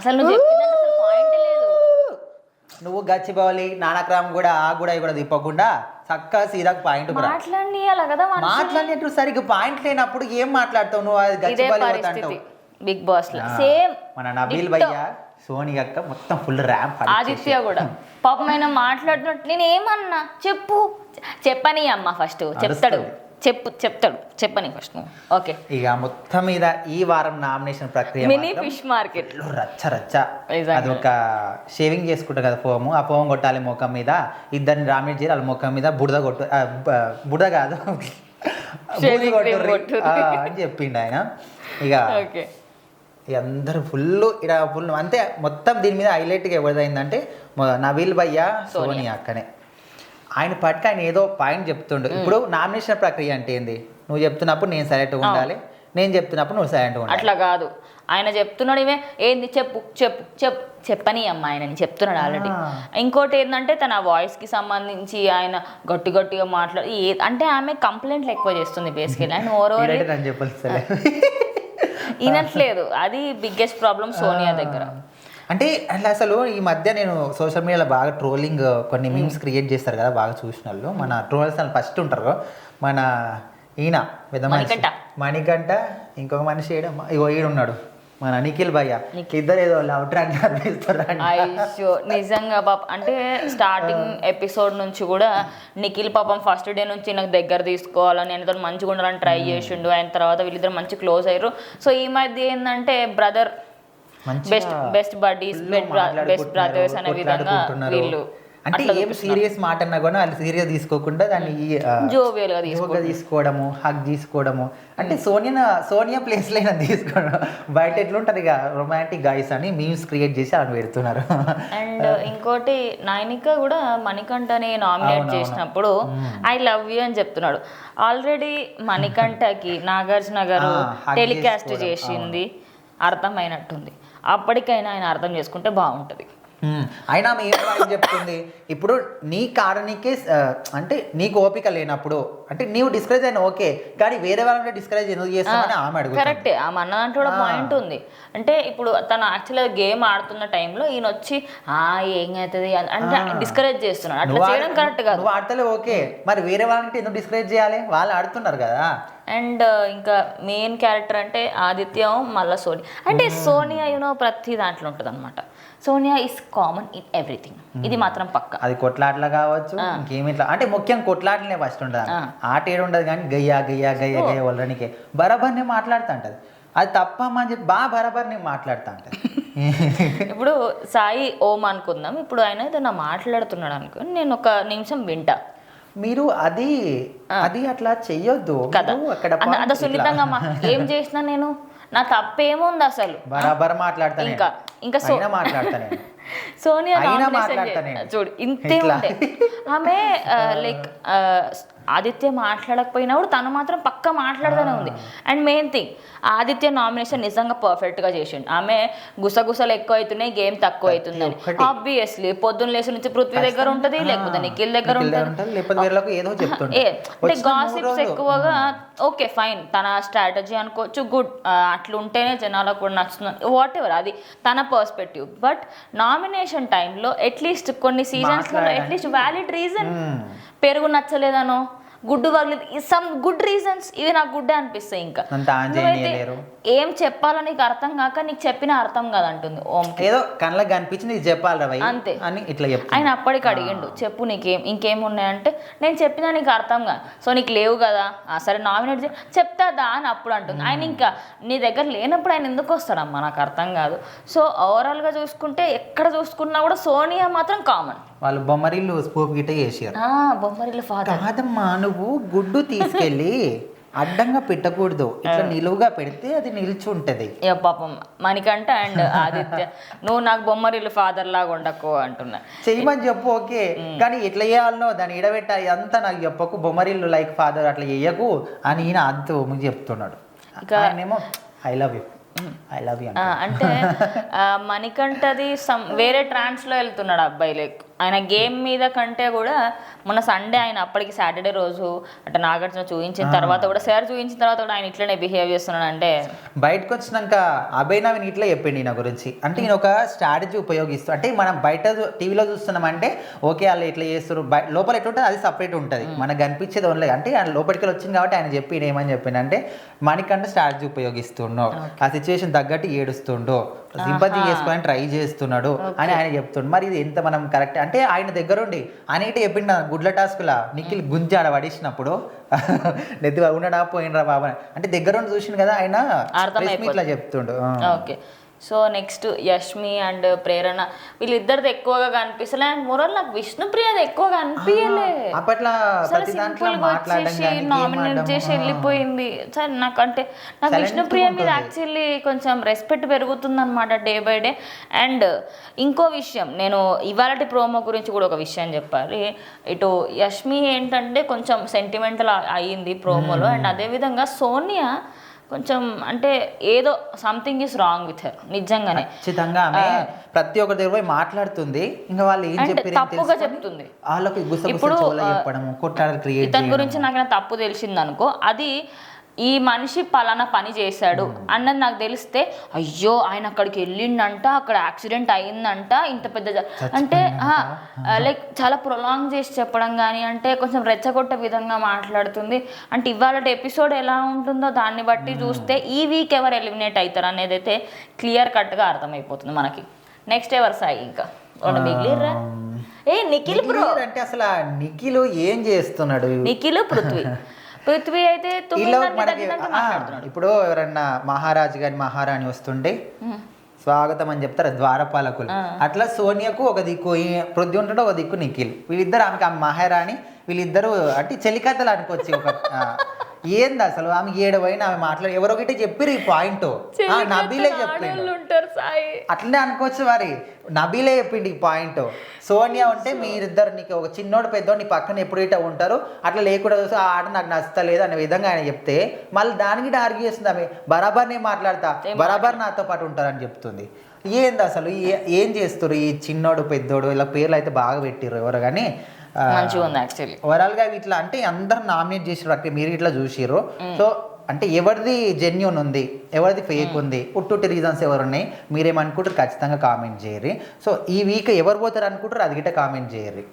అసలు నువ్వు పాయింట్ లేదు. నువ్వు గచ్చిబౌలి నానక్రామ్ కూడా ఆ కూడా కూడా తిప్పకుండా చక్కగా సీదాకు పాయింట్ మాట్లాడి అలా కదా మన మాట్లాడినట్టు సరిగ్గా పాయింట్ లేనప్పుడు ఏం మాట్లాడతావు నువ్వు? అది ఇదే గచ్చిబౌలి పరిస్థితి. బిగ్ బాస్లో. సేమ్ మన నబీల్ భయ్య సోని అక్క మొత్తం ఫుల్ ర్యాంప్ ఆదిత్య కూడా. పాపం ఆయన మాట్లాడినట్టు నేను ఏమన్నా చెప్పు. చెప్పని అమ్మ ఫస్ట్ చెప్తాడు. చెప్పు చెప్తాడు. చెప్పని ఫస్ట్ ఓకే ఇక మొత్తం మీద ఈ వారం నామినేషన్ ప్రక్రియ మినీ ఫిష్ మార్కెట్ రచ్చ రచ్చ. అది ఒక షేవింగ్ చేసుకుంటారు కదా ఫోము. ఆ ఫోమ్ కొట్టాలి ముఖం మీద. ఇద్దరిని రామినేట్ చేయాలి వాళ్ళ ముఖం మీద బుడద కొట్టు బుడద కాదు. అని చెప్పిండు ఆయన. ఇక అందరూ ఫుల్ ఇక ఫుల్ అంతే మొత్తం దీని మీద హైలైట్గా ఎవరిదైందంటే నవీల్ భయ్య సోని అక్కనే ఆయన పట్టుకు ఆయన ఏదో పాయింట్ చెప్తుండు. ఇప్పుడు నామినేషన్ ప్రక్రియ అంటే ఏంది? నువ్వు చెప్తున్నప్పుడు నేను సైలెంట్గా ఉండాలి. నేను చెప్తున్నప్పుడు నువ్వు సైలెంట్గా ఉండాలి. అట్లా కాదు. ఆయన చెప్తున్నాడు ఇవే. ఏంది? చెప్పు చెప్పు చెప్పు. చెప్పని అమ్మ ఆయన చెప్తున్నాడు ఆల్రెడీ. ఇంకోటి ఏంటంటే తన voice కి సంబంధించి ఆయన గట్టి గట్టిగా మాట్లాడి ఏ అంటే ఆమె కంప్లైంట్లు ఎక్కువ చేస్తుంది బేసికలీ అండ్ ఓవర్ సరే. వినట్లేదు. అది బిగ్గెస్ట్ ప్రాబ్లం సోనియా దగ్గర. అంటే అట్లా అసలు ఈ మధ్య నేను సోషల్ మీడియాలో బాగా ట్రోలింగ్ కొన్ని మీమ్స్ క్రియేట్ చేస్తారు కదా బాగా చూసిన వాళ్ళు. మన ట్రోల్స్ వాళ్ళు ఫస్ట్ ఉంటారు. మన ఈయన పెద్ద మనిషి. మణికంఠ. మణికంఠ ఇంకొక మనిషి ఈడ ఇగో ఈడున్నాడు మన నిఖిల్ భయ్య. ఇద్దరు ఏదో లవ్ ట్రాక్ అయ్యో నిజంగా పాప. అంటే స్టార్టింగ్ ఎపిసోడ్ నుంచి కూడా నిఖిల్ పాపం ఫస్ట్ డే నుంచి నాకు దగ్గర తీసుకోవాలని నేను మంచిగా ఉండాలని ట్రై చేసిండు. ఆయన తర్వాత వీళ్ళిద్దరు మంచి క్లోజ్ అయ్యారు. సో ఈ మధ్య ఏంటంటే brother best best buddies best brothers అనే విధంగా వీళ్ళు అంటే ఏం సీరియస్ మాట అన్నా కూడా వాళ్ళు సీరియస్ తీసుకోకుండా దాన్ని ఆ, జోవియల్గా యోగా తీసుకుంటారు తీసుకోవడము హగ్ తీసుకోవడము అంటే సోనియా సోనియా ప్లేస్లో తీసుకోవడం. బయట ఎట్లుంటది ఇక? రొమాంటిక్ గాయస్ అని మీమ్స్ క్రియేట్ చేసి ఆమె పెడుతున్నారు. అండ్ ఇంకోటి నైనిక కూడా మణికంఠని నామినేట్. చేసినప్పుడు ఐ లవ్ యూ అని చెప్తున్నాడు. ఆల్రెడీ మణికంఠకి నాగార్జున గారు టెలికాస్ట్ చేసింది అర్థమైనట్టుంది. అప్పటికైనా ఆయన అర్థం చేసుకుంటే బాగుంటుంది. అయినా ఆమె ఏం పాయింట్ చెప్తుంది? ఇప్పుడు నీ కారణికే అంటే నీకు ఓపిక లేనప్పుడు అంటే నీవు డిస్కరేజ్ అయినా ఓకే కానీ వేరే వాళ్ళని డిస్కరేజ్ ఎందుకు చేస్తామని ఆమె అడుగుతుంది. కరెక్టే ఆ మన దాంట్లో కూడా పాయింట్ ఉంది. అంటే ఇప్పుడు తను యాక్చువల్గా గేమ్ ఆడుతున్న టైంలో ఈయన వచ్చి ఆ ఏం అవుతుంది అని- అంటే డిస్కరేజ్ చేస్తున్నాడు. అట్లా చేయడం కరెక్ట్ కాదు. నువ్వు ఆడతలే ఓకే మరి వేరే వాళ్ళంటే ఎందుకు డిస్కరేజ్ చేయాలి? వాళ్ళు ఆడుతున్నారు కదా. అండ్ ఇంకా మెయిన్ క్యారెక్టర్ అంటే ఆదిత్యం మళ్ళా సోనియా అంటే సోనియా యూనో ప్రతి దాంట్లో ఉంటుంది అనమాట Sonia is common in everything ఇది మాత్రం పక్క. అది కొట్లాటలు కావచ్చు ఇంకేమి ఇట్లా. అంటే ముఖ్యం కొట్లాటలే ఫస్ట్ ఉండదు ఆట ఏడు ఉండదు కానీ గయ్యా గయ్యా గయ్యా గయ్య వాళ్ళనికి. బరాబర్నే మాట్లాడుతూ ఉంటుంది. అది తప్పమ్మా అని చెప్పి బాగా బరాబర్ని మాట్లాడుతూ ఉంటుంది. ఇప్పుడు సాయి ఓం అనుకుందాం. ఇప్పుడు ఆయన ఏదైనా మాట్లాడుతున్నాడు అనుకో నేను ఒక నిమిషం వింటా. మీరు అది అది అట్లా చెయ్యొద్దు. కదా. అక్కడ అంత- సున్నితంగా ఏం చేసినా నేను? నా తప్పేముంది అసలు? బరాబర్ మాట్లాడతాను. ఇంకా ఇంకా సో మాట్లాడతాను నేను. సోనియా. చూడు ఇంతే. ఉండే ఆమె లైక్ ఆదిత్య మాట్లాడకపోయినా కూడా తను మాత్రం పక్క మాట్లాడుతూనే ఉంది. And main thing Aditya nomination నిజంగా పర్ఫెక్ట్గా చేసిండు. ఆమె గుసగుసలు ఎక్కువ అవుతున్నాయి గేమ్ తక్కువ అవుతుందని. ఆబ్వియస్లీ పొద్దున్న లేచి నుంచి పృథ్వీ దగ్గర ఉంటది లేకపోతే నిఖిల్ దగ్గర ఉంటుంది. అంటే గాసిప్స్. ఎక్కువగా ఓకే ఫైన్ తన స్ట్రాటజీ అనుకోవచ్చు గుడ్ అట్లా ఉంటేనే జనాలకు కూడా నచ్చుతుంది. వాట్ ఎవర్ అది తన పర్స్పెక్టివ్ బట్ నామినేషన్ టైంలో అట్లీస్ట్ కొన్ని సీజన్స్లో. At least valid reason. పెరుగు నచ్చలేదనో గుడ్డు పగలేదు సమ్ గుడ్ రీజన్స్ ఇవి నాకు గుడ్డే అనిపిస్తాయి ఇంకా. ఏం చెప్పాలో నీకు అర్థం కాక నీకు చెప్పిన అర్థం కాదంటుంది ఓం ఏదో కళ్ళకి కనిపించింది ఇది చెప్పాలి అంతే. అని ఇట్లా ఆయన అప్పటికి అడిగిండు చెప్పు నీకేం ఇంకేం ఉన్నాయంటే నేను చెప్పినా నీకు అర్థం కాదు సో నీకు లేవు కదా ఆ, సరే నామినేట్ చెప్తాదా అని అప్పుడు అంటుంది. ఆయన ఇంకా నీ దగ్గర లేనప్పుడు ఆయన ఎందుకు వస్తాడమ్మా? నాకు అర్థం కాదు. సో ఓవరాల్గా చూసుకుంటే ఎక్కడ చూసుకున్నా కూడా సోనియా మాత్రం కామన్ వాళ్ళు బొమ్మరిల్లు స్పూప్ గిట్ట చేసారు బొమ్మరిల్లు ఫాదర్ కాదమ్మా నువ్వు గుడ్డు తీసుకెళ్ళి అడ్డంగా పెట్టకూడదు. ఇట్లా నిలువుగా పెడితే అది నిల్చుంటది ఇక పాపం మణికంఠ అండ్ ఆదిత్య నువ్వు నాకు బొమ్మరిల్లు ఫాదర్ లాగా ఉండకు అంటున్నా. చెయ్యమని చెప్పు ఓకే. కానీ ఎట్లా చేయాలనో దాన్ని ఇడబెట్ట అంతా నాకు చెప్పకు. బొమ్మరిల్లు లైక్ ఫాదర్ అట్లా చెయ్యకు అని ఈయన అంత ముగ్గు చెప్తున్నాడు. ఆయనేమో I love you I love you అంటే మణికంఠది సమ్ వేరే ట్రాన్స్లో వెళ్తున్నాడు అబ్బాయి లైక్ ఆయన గేమ్ మీద కంటే కూడా మొన్న సండే ఆయన అప్పటికి సాటర్డే రోజు అంటే నాగార్జున చూపించిన తర్వాత కూడా సార్ చూపించిన తర్వాత కూడా ఆయన ఇట్లనే బిహేవ్ చేస్తున్నాడు అంటే బయటకు వచ్చినాక అభయ్ నవీన్ ఇట్లా చెప్పిండు ఈయన గురించి. అంటే ఈయన ఒక స్ట్రాటజీ ఉపయోగిస్తూ అంటే మనం బయట టీవీలో చూస్తున్నామంటే ఓకే వాళ్ళు ఇట్లా చేస్తారు బయ లోపల ఎట్లా ఉంటుంది అది సపరేట్ ఉంటుంది. మనకు కనిపించేది ఓన్లీ అంటే ఆయన లోపలికి వెళ్ళి వచ్చింది కాబట్టి ఆయన చెప్పి ఏమని చెప్పిండంటే మనకంటే స్ట్రాటజీ ఉపయోగిస్తుండో. ఆ సిచ్యువేషన్ తగ్గట్టు ఏడుస్తుండో. సింపతి చేసుకోవాలని ట్రై చేస్తున్నాడు అని ఆయన చెప్తుండు. మరి ఇది ఎంత మనం కరెక్ట్ అంటే ఆయన దగ్గరుండి ఏంటి చెప్పిండు గుడ్ల టాస్కులా నిఖిల్ గుంజి ఆడ పడేసినప్పుడు నెత్తి ఉన్నాడా పోయినరా బాబా. అంటే దగ్గరుండి చూసిండు కదా ఆయన అర్థమైపోతుంది. press meet లో చెప్తుండు. Okay so next Yashmi and Prerana వీళ్ళిద్దరిది ఎక్కువగా కనిపిస్తలే అండ్ మోరల్ నాకు విష్ణుప్రియది ఎక్కువగా అనిపించలే అప్పట్లో వచ్చేసి నామినేట్ చేసి. వెళ్ళిపోయింది సరే నాకు అంటే నాకు విష్ణుప్రియ మీద. యాక్చువల్లీ కొంచెం రెస్పెక్ట్ పెరుగుతుంది అనమాట డే బై డే అండ్ ఇంకో విషయం నేను ఇవాళటి ప్రోమో గురించి కూడా ఒక విషయం చెప్పాలి ఇటు యష్మి ఏంటంటే కొంచెం సెంటిమెంటల్ అయ్యింది ప్రోమోలో. అండ్ అదేవిధంగా సోనియా కొంచెం అంటే ఏదో something is wrong with her నిజంగానే. ఖచ్చితంగా ప్రతి ఒక్కరి దగ్గర పోయి మాట్లాడుతుంది. ఇంకా వాళ్ళు ఏం అంటే చెప్పారు తప్పుగా చెప్తుంది. వాళ్ళకి ఇప్పుడు, చెప్పడము క్రియేట్ ఇతని గురించి నాకు తప్పు తెలిసింది అనుకో అది ఈ మనిషి పలానా పని చేశాడు అన్నది నాకు తెలిస్తే అయ్యో ఆయన అక్కడికి వెళ్ళిండంట అక్కడ యాక్సిడెంట్ అయిందంట ఇంత పెద్ద అంటే లైక్ చాలా ప్రొలాంగ్ చేసి చెప్పడం కానీ అంటే కొంచెం రెచ్చగొట్టే విధంగా మాట్లాడుతుంది. అంటే ఇవాళ ఎపిసోడ్ ఎలా ఉంటుందో దాన్ని బట్టి చూస్తే ఈ వీక్ ఎవరు ఎలిమినేట్ అవుతారు అనేది అయితే క్లియర్ కట్గా అర్థమైపోతుంది మనకి. నెక్స్ట్ ఎవరు సాయి ఇంకా? మిగిలిర్రా? ఏ నిఖిల్ బ్రో అంటే అసలు నిఖిల్ ఏం చేస్తున్నాడు? నిఖిల్ పృథ్వీ. పృథ్వీ అయితే ఇప్పుడు ఎవరన్నా మహారాజు గాని మహారాణి వస్తుంటే స్వాగతం అని చెప్తారు ద్వారపాలకులు. అట్లా సోనియాకు ఒక దిక్కు పృథ్వీ ఉంటాడు ఒక దిక్కు నిఖిల్. వీళ్ళిద్దరు ఆమెకి ఆ మహారాణి వీళ్ళిద్దరు అంటే చెలికత్తలు అనుకోవచ్చు ఒక ఏంది అసలు? ఆమె ఏడవైనా ఆమె మాట్లాడి ఎవరో ఒకటి చెప్పిరు ఈ పాయింట్ నబీలే చెప్పిండు. అట్లనే అనుకోవచ్చు మరి. నబీలే చెప్పిండు ఈ పాయింట్ సోనియా ఉంటే మీరిద్దరు నీకు ఒక చిన్నోడు పెద్దోడు నీ పక్కన ఎప్పుడు ఇట్లా ఉంటారు. అట్లా లేకుండా చూసి ఆ ఆట నాకు నచ్చలేదు అనే విధంగా ఆయన చెప్తే మళ్ళీ దానికి ఆర్గ్యూ చేస్తుంది ఆమె. బరాబర్ నేను మాట్లాడతా బరాబర్ నాతో పాటు ఉంటారని చెప్తుంది. ఏంది అసలు? ఏ- చేస్తారు ఈ చిన్నోడు పెద్దోడు? ఇలా పేర్లు అయితే బాగా పెట్టిర్రు ఎవరు కానీ. మంచిగా ఉంది యాక్చువల్లీ ఓవరాల్గా ఇట్లా అంటే అందరు నామినేట్ చేసిన అంటే మీరు ఇట్లా చూసిర్రు. సో అంటే ఎవరిది జెన్యున్ ఉంది ఎవరిది ఫేక్ ఉంది ఉట్టుట్టి రీజన్స్ ఎవరు ఉన్నాయి మీరేమనుకుంటారు ఖచ్చితంగా కామెంట్ చేయరు సో ఈ వీక్ ఎవరు పోతారు అనుకుంటారు అది గిట్ట కామెంట్ చేయరు.